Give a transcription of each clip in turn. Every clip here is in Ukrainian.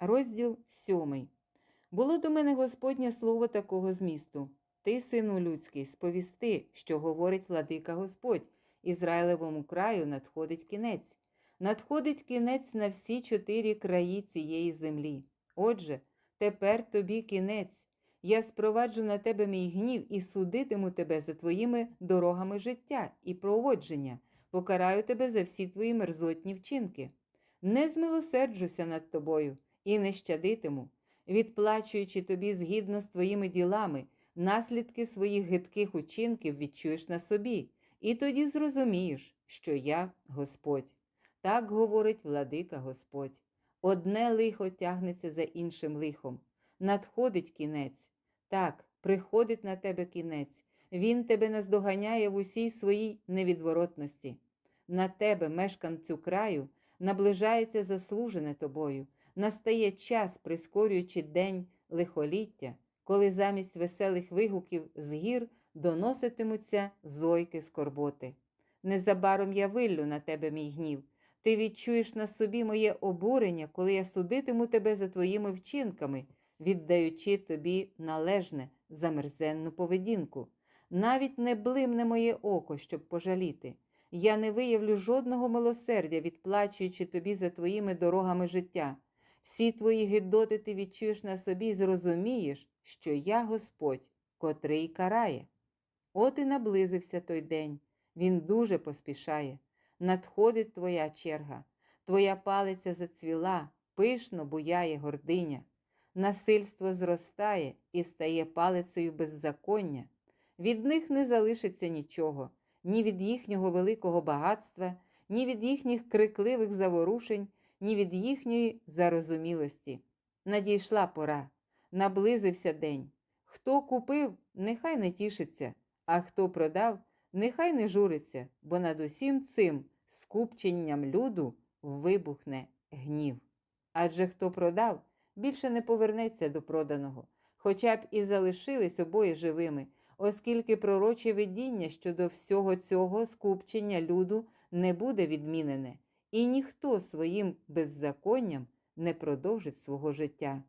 Розділ сьомий. Було до мене Господнє слово такого змісту. Ти, сину людський, сповісти, що говорить владика Господь, Ізраїлевому краю надходить кінець. Надходить кінець на всі чотири краї цієї землі. Отже, тепер тобі кінець. Я спроваджу на тебе мій гнів і судитиму тебе за твоїми дорогами життя і проводження, покараю тебе за всі твої мерзотні вчинки. Не змилосерджуся над тобою і не щадитиму, відплачуючи тобі згідно з твоїми ділами, наслідки своїх гидких учинків відчуєш на собі, і тоді зрозумієш, що я Господь. Так говорить владика Господь. Одне лихо тягнеться за іншим лихом. Надходить кінець. Так, приходить на тебе кінець. Він тебе наздоганяє в усій своїй невідворотності. На тебе, мешканцю краю, наближається заслужене тобою. Настає час, прискорюючи день лихоліття, коли замість веселих вигуків з гір доноситимуться зойки скорботи. Незабаром я виллю на тебе мій гнів. Ти відчуєш на собі моє обурення, коли я судитиму тебе за твоїми вчинками, віддаючи тобі належне за мерзенну поведінку. Навіть не блимне моє око, щоб пожаліти. Я не виявлю жодного милосердя, відплачуючи тобі за твоїми дорогами життя. Всі твої гидоти ти відчуєш на собі і зрозумієш, що я Господь, котрий карає. От і наблизився той день. Він дуже поспішає. Надходить твоя черга, твоя палиця зацвіла, пишно буяє гординя. Насильство зростає і стає палицею беззаконня. Від них не залишиться нічого, ні від їхнього великого багатства, ні від їхніх крикливих заворушень, ні від їхньої зарозумілості. Надійшла пора, наблизився день. Хто купив, нехай не тішиться, а хто продав, нехай не журиться, бо над усім цим скупченням люду вибухне гнів. Адже хто продав, більше не повернеться до проданого, хоча б і залишились обоє живими, оскільки пророче видіння щодо всього цього скупчення люду не буде відмінене, і ніхто своїм беззаконням не продовжить свого життя.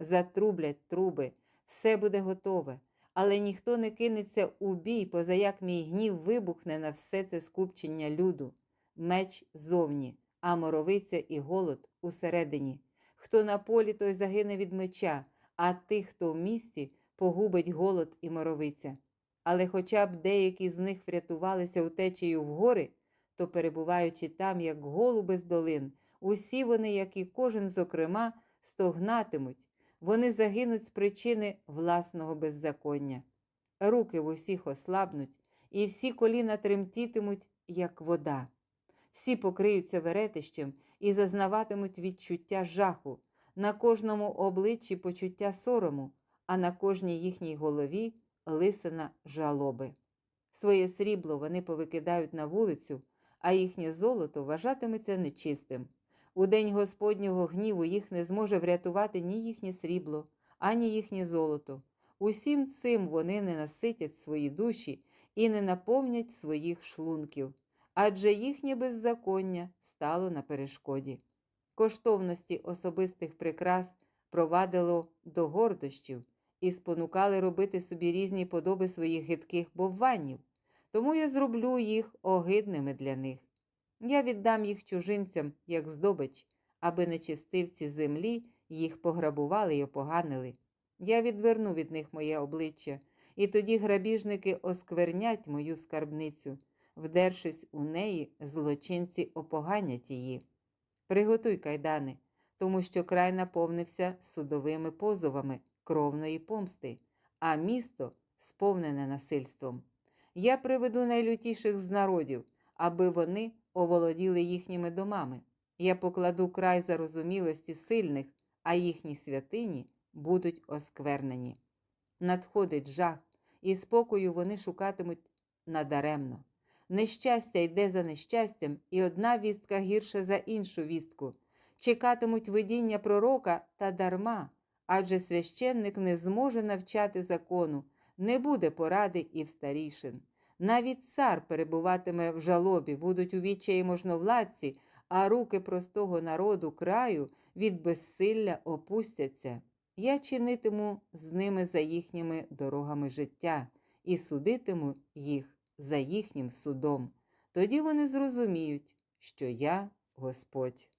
Затрублять труби, все буде готове, але ніхто не кинеться у бій, поза як мій гнів вибухне на все це скупчення люду, меч зовні, а моровиця і голод усередині. Хто на полі, той загине від меча, а тих, хто в місті, погубить голод і моровиця. Але хоча б деякі з них врятувалися утечею в гори, то, перебуваючи там, як голуби з долин, усі вони, як і кожен, зокрема, стогнатимуть, вони загинуть з причини власного беззаконня. Руки в усіх ослабнуть, і всі коліна тремтітимуть, як вода. Всі покриються веретищем і зазнаватимуть відчуття жаху, на кожному обличчі почуття сорому, а на кожній їхній голові лисина жалоби. Своє срібло вони повикидають на вулицю, а їхнє золото вважатиметься нечистим. У день Господнього гніву їх не зможе врятувати ні їхнє срібло, ані їхнє золото. Усім цим вони не наситять свої душі і не наповнять своїх шлунків, адже їхнє беззаконня стало на перешкоді. Коштовності особистих прикрас провадило до гордощів і спонукали робити собі різні подоби своїх гидких бовванів, тому я зроблю їх огидними для них. Я віддам їх чужинцям, як здобич, аби нечистивці землі їх пограбували й опоганили. Я відверну від них моє обличчя, і тоді грабіжники осквернять мою скарбницю, вдершись у неї, злочинці опоганять її. Приготуй кайдани, тому що край наповнився судовими позовами кровної помсти, а місто сповнене насильством. Я приведу найлютіших з народів, аби вони оволоділи їхніми домами. Я покладу край зарозумілості сильних, а їхні святині будуть осквернені. Надходить жах, і спокою вони шукатимуть надаремно. Нещастя йде за нещастям, і одна вістка гірша за іншу вістку. Чекатимуть видіння пророка та дарма, адже священник не зможе навчати закону, не буде поради і в старішин. Навіть цар перебуватиме в жалобі, будуть у відчаї можновладці, а руки простого народу краю від безсилля опустяться, я чинитиму з ними за їхніми дорогами життя і судитиму їх за їхнім судом. Тоді вони зрозуміють, що я Господь.